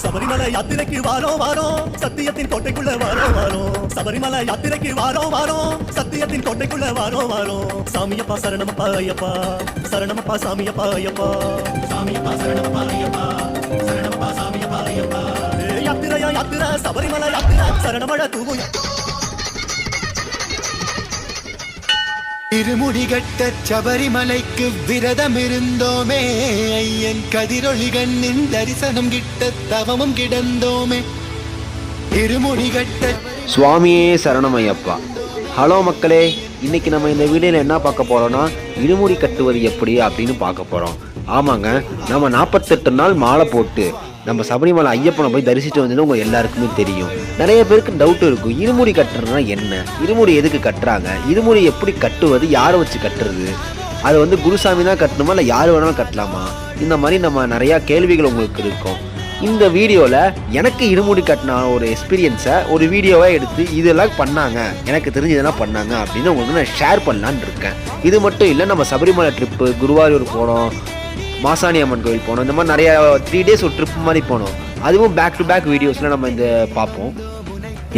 சபரிமலை யாத்திரைக்கு வாரோ வாரோ. சத்தியத்தின் கோட்டைக்குள்ள வாரோ வாரோ. சபரிமலை யாத்திரைக்கு வாரோ வாரோ. சத்தியத்தின் கோட்டைக்குள்ள வாரோ வாரோ. சாமியப்பா சரணமப்பா ஐயப்பா. சரணமப்பா சாமியப்பா ஐயப்பா. சாமியப்பா சரணமப்பா ஐயப்பா. சரணமப்பா சாமியப்பா ஐயப்பா. யாத்திரையா யாத்திரை. சபரிமலை யாத்திரை. சரணமழ தூவும். திருமுடிகட்ட சபரிமலைக்கு விரதம் இருந்தோமே ஐயன் கதிரொளி கண்ணின் தரிசனம் கிட்ட தவமும் கிடந்தோமே. திருமுடிகட்ட சுவாமியே சரணமையப்பா. ஹலோ மக்களே இன்னைக்கு நம்ம இந்த வீடியோவில் என்ன பார்க்க போறோம்னா இருமுடி கட்டுவது எப்படி அப்படின்னு பார்க்க போறோம். ஆமாங்க நம்ம நாற்பத்தெட்டு நாள் மாலை போட்டு நம்ம சபரிமலை ஐயப்பனை போய் தரிசிட்டு வந்தது உங்கள் எல்லாருக்குமே தெரியும். நிறைய பேருக்கு டவுட் இருக்கும். இருமுடி கட்டுறதுனா என்ன? இருமுடி எதுக்கு கட்டுறாங்க? இருமுடி எப்படி கட்டுவது? யாரை வச்சு கட்டுறது? அது வந்து குருசாமி தான் கட்டணுமா? இல்லை யார் வேணாலும் கட்டலாமா? இந்த மாதிரி நம்ம நிறையா கேள்விகள் உங்களுக்கு இருக்கும். இந்த வீடியோவில் எனக்கு இருமுடி கட்டின ஒரு எக்ஸ்பீரியன்ஸை ஒரு வீடியோவாக எடுத்து இதெல்லாம் பண்ணாங்க. எனக்கு தெரிஞ்சு இதெல்லாம் பண்ணாங்க அப்படின்னு உங்களுக்கு நான் ஷேர் பண்ணலான்னு இருக்கேன். இது மட்டும் இல்லை நம்ம சபரிமலை ட்ரிப்பு குருவாயூர் போனோம். மாசாணி அம்மன் கோயில் போனோம். இந்த மாதிரி நிறைய த்ரீ டேஸ் ஒரு ட்ரிப் மாதிரி போனோம். அதுவும் பேக் டு பேக் வீடியோஸில் நம்ம இந்த பார்ப்போம்.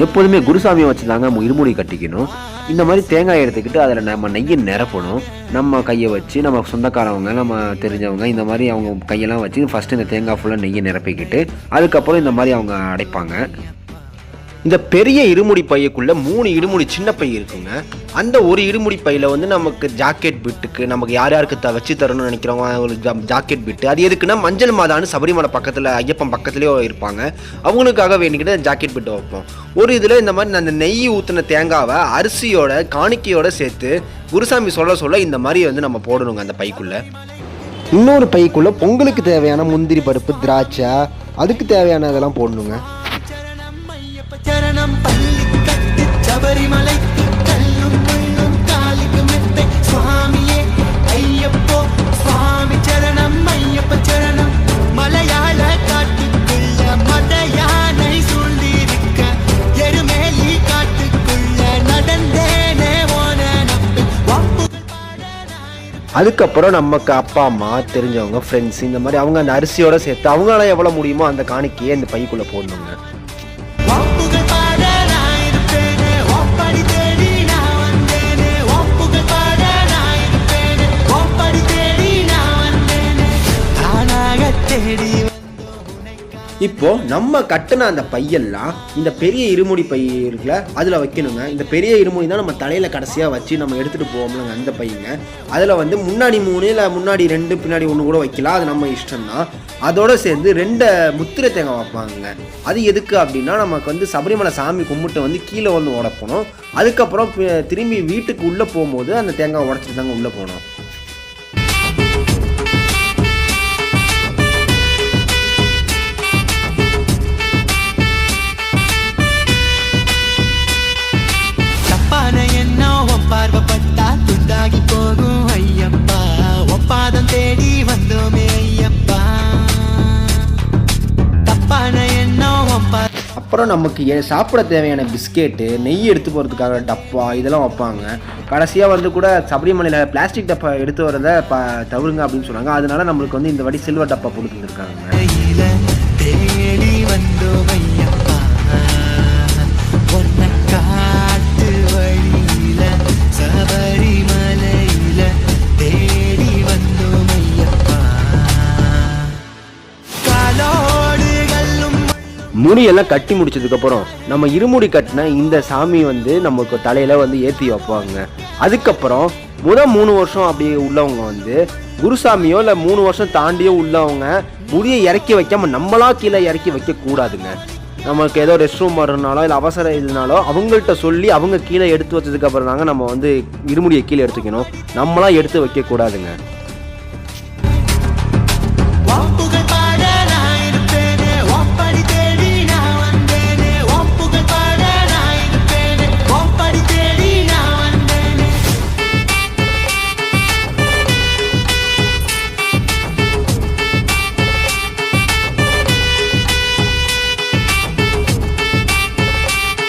எப்போதுமே குருசாமியை வச்சு தாங்க இருமுடி கட்டிக்கணும். இந்த மாதிரி தேங்காய் எடுத்துக்கிட்டு அதில் நம்ம நெய்யை நிரப்பணும். நம்ம கையை வச்சு நம்ம சொந்தக்காரவங்க நம்ம தெரிஞ்சவங்க இந்த மாதிரி அவங்க கையெல்லாம் வச்சு ஃபஸ்ட்டு இந்த தேங்காய் ஃபுல்லாக நெய்யை நிரப்பிக்கிட்டு அதுக்கப்புறம் இந்த மாதிரி அவங்க அடைப்பாங்க. இந்த பெரிய இருமுடி பையக்குள்ள மூணு இருமுடி சின்ன பை இருக்குங்க. அந்த ஒரு இருமுடி பையில் வந்து நமக்கு ஜாக்கெட் பிட்டுக்கு நமக்கு யார் யாருக்கு த வச்சு தரணும்னு நினைக்கிறவங்க ஒரு ஜா- ஜாக்கெட் பிட்டு அது எதுக்குன்னா மஞ்சள் மாதான்னு சபரிமலை பக்கத்தில் ஐயப்பன் பக்கத்துலேயே இருப்பாங்க. அவங்களுக்காக வேண்டிக்கிட்டு ஜாக்கெட் பிட்டு வைப்போம். ஒரு இதில் இந்த மாதிரி அந்த நெய் ஊற்றின தேங்காவை அரிசியோட காணிக்கையோட சேர்த்து குருசாமி சொல்ல சொல்ல இந்த மாதிரி வந்து நம்ம போடணுங்க அந்த பைக்குள்ளே. இன்னொரு பைக்குள்ளே பொங்கலுக்கு தேவையான முந்திரி பருப்பு திராட்சை அதுக்கு தேவையானதெல்லாம் போடணுங்க. சரணம் பள்ளி கட்டு சபரிமலை. கல்லும் முள்ளும் காலிக்கு மெத்தை. சுவாமியே ஐயப்போ சுவாமி சரணம் ஐயப்ப சரணம். மலையாள காட்டுக்குள்ள மத யானை சூழ்ந்திருக்க எருமேலி காட்டுக்குள்ள நடந்தேனே அதுக்கப்புறம் நமக்கு அப்பா அம்மா தெரிஞ்சவங்க ஃப்ரெண்ட்ஸ் இந்த மாதிரி அவங்க அந்த அரிசியோட சேர்த்து அவங்களால எவ்வளோ முடியுமோ அந்த காணிக்கையை இந்த பைக்குள்ளே போடணுங்க. தேடி இப்போ நம்ம கட்டின அந்த பையெல்லாம் இந்த பெரிய இருமுடி பை இருக்குல்ல அதில் வைக்கணுங்க. இந்த பெரிய இருமுடி தான் நம்ம தலையில் கடைசியாக வச்சு நம்ம எடுத்துகிட்டு போவோம்லங்க அந்த பையங்க அதில் வந்து முன்னாடி மூணு இல்லை முன்னாடி ரெண்டு பின்னாடி ஒன்று கூட வைக்கலாம். அது நம்ம இஷ்டம்தான். அதோடு சேர்ந்து ரெண்டு முத்திரை தேங்காய் வைப்பாங்க அது எதுக்கு அப்படின்னா நமக்கு வந்து சபரிமலை சாமி கும்பிட்டு வந்து கீழே வந்து உடப்பணும். அதுக்கப்புறம் திரும்பி வீட்டுக்கு உள்ளே போகும்போது அந்த தேங்காய் உடச்சிட்டு தாங்க உள்ளே போகணும். அப்புறம் நமக்கு சாப்பிட தேவையான பிஸ்கெட்டு நெய் எடுத்து போகிறதுக்காக டப்பா இதெல்லாம் வைப்பாங்க. கடைசியாக வந்து கூட சபரிமலையில் பிளாஸ்டிக் டப்பா எடுத்து வரத ப தவிருங்க அப்படின்னு சொன்னாங்க. அதனால நம்மளுக்கு வந்து இந்த வாட்டி சில்வர் டப்பா கொடுத்துருக்காங்க முடியெல்லாம் கட்டி முடிச்சதுக்கப்புறம் நம்ம இருமுடி கட்டின இந்த சாமி வந்து நமக்கு தலையில் வந்து ஏற்றி வைப்பாங்க. அதுக்கப்புறம் முதல் மூணு வருஷம் அப்படி உள்ளவங்க வந்து குருசாமியோ இல்லை மூணு வருஷம் தாண்டியோ உள்ளவங்க முடியை இறக்கி வைக்காம நம்மளா கீழே இறக்கி வைக்கக்கூடாதுங்க நமக்கு ஏதோ ரெஸ்ட் ரூம் வரனாலோ இல்லை அவசர இதுனாலோ அவங்கள்ட்ட சொல்லி அவங்க கீழே எடுத்து வச்சதுக்கப்புறம் தாங்க நம்ம வந்து இருமுடியை கீழே எடுத்துக்கணும். நம்மளாம் எடுத்து வைக்கக்கூடாதுங்க